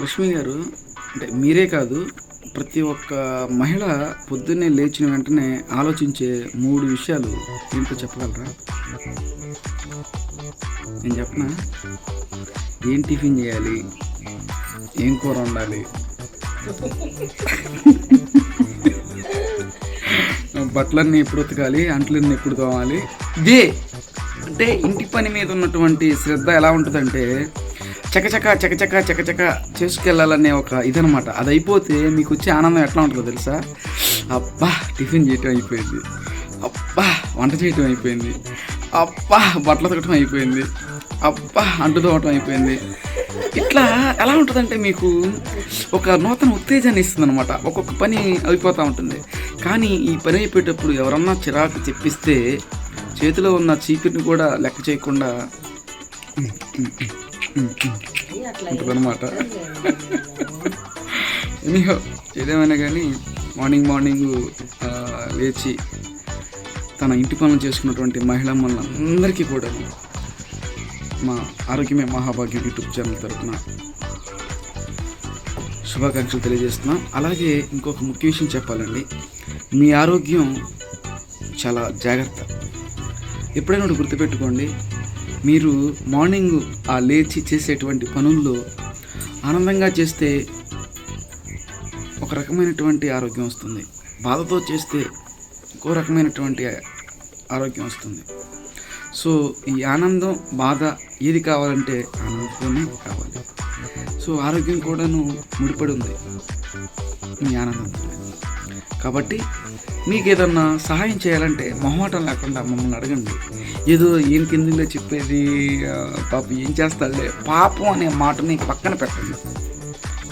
లక్ష్మి గారు అంటే మీరే కాదు ప్రతి ఒక్క మహిళ పొద్దున్నే లేచిన వెంటనే ఆలోచించే మూడు విషయాలు ఏంటో చెప్పగలరా? నేను చెప్పనా? ఏం టిఫిన్ చేయాలి? ఏం కూర వండాలి? బట్టలన్నీ ఎప్పుడు ఉతకాలి? అంట్లన్నీ ఎప్పుడు తోమాలి? ఇదే! అంటే ఇంటి పని మీద ఉన్నటువంటి శ్రద్ధ ఎలా ఉంటుందంటే చకచక చకచక చకచక చేసుకెళ్ళాలనే ఒక ఇదనమాట. అది అయిపోతే మీకు వచ్చే ఆనందం ఎట్లా ఉంటుందో తెలుసా? అబ్బా టిఫిన్ చేయటం అయిపోయింది. అబ్బా వంట చేయటం అయిపోయింది. అబ్బా బట్టలు ఉతకటం అయిపోయింది. అబ్బా అంటు తోవటం అయిపోయింది. ఇట్లా ఎలా ఉంటుందంటే మీకు ఒక నూతన ఉత్తేజాన్ని ఇస్తుంది అనమాట ఒక్కొక్క పని అయిపోతూ ఉంటుంది. కానీ ఈ పని అయిపోయేటప్పుడు ఎవరన్నా చిరాకు చెప్పిస్తే చేతిలో ఉన్న చీపిరిని కూడా లెక్క చేయకుండా ఉంటుందన్నమాట. ఎనీహో ఏదేమైనా కానీ మార్నింగ్ మార్నింగ్ లేచి తన ఇంటి పనులు చేసుకున్నటువంటి మహిళా అందరికీ కూడా మా ఆరోగ్యమే మహాభాగ్యం యూట్యూబ్ ఛానల్ తరపున శుభాకాంక్షలు తెలియజేస్తున్నాం. అలాగే ఇంకొక ముఖ్య విషయం చెప్పాలండి. మీ ఆరోగ్యం చాలా జాగ్రత్త. ఎప్పుడైనా గుర్తుపెట్టుకోండి. మీరు మార్నింగ్ ఆ లేచి చేసేటువంటి పనుల్లో ఆనందంగా చేస్తే ఒక రకమైనటువంటి ఆరోగ్యం వస్తుంది. బాధతో చేస్తే ఇంకో రకమైనటువంటి ఆరోగ్యం వస్తుంది. సో ఈ ఆనందం బాధ ఏది కావాలంటే ఆనందంతోనే కావాలి. సో ఆరోగ్యం కూడాను ముడిపడి ఉంది. మీ ఆనందంతో కాబట్టి మీకు ఏదన్నా సహాయం చేయాలంటే మొహమాటం లేకుండా మమ్మల్ని అడగండి. ఏదో ఏం కిందిలో చెప్పేది పాప ఏం చేస్తాడులే పాపం అనే మాటని పక్కన పెట్టండి.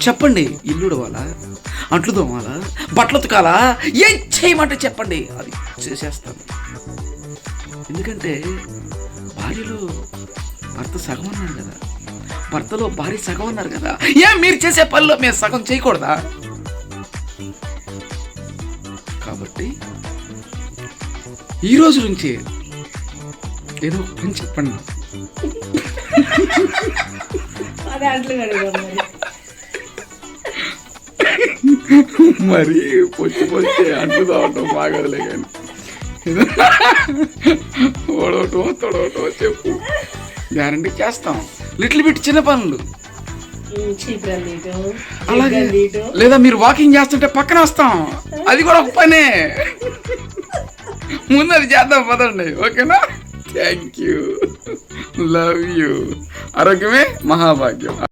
చెప్పండి ఇల్లుడు వాళ్ళ అంట్లు తోమాలా బట్టలు ఉతకాలా? ఏం చేయమంటే చెప్పండి అది చేసేస్తాను. ఎందుకంటే భార్యలో భర్త సగం అన్నారు కదా. భర్తలో భార్య సగం అన్నారు కదా. ఏం మీరు చేసే పనిలో మేము సగం చేయకూడదా? కాబట్టి ఈ రోజు నుంచి ఏదో ఒక పని చెప్పండి. మరి. పొచ్చి పొచ్చి అంటు కావటం బాగదులే కానీ. ఓడవటం తొడవటం చెప్పు. గ్యారంటీ చేస్తాం. లిటిల్ బిట్ చిన్న పనులు. అలాగే. లేదా మీరు వాకింగ్ చేస్తుంటే పక్కన వస్తాం. అది కూడా ఒక పనే. ముందు అది చేద్దాం పదండి. ఓకేనా? థ్యాంక్ యూ లవ్ యూ ఆరోగ్యమే మహాభాగ్యం.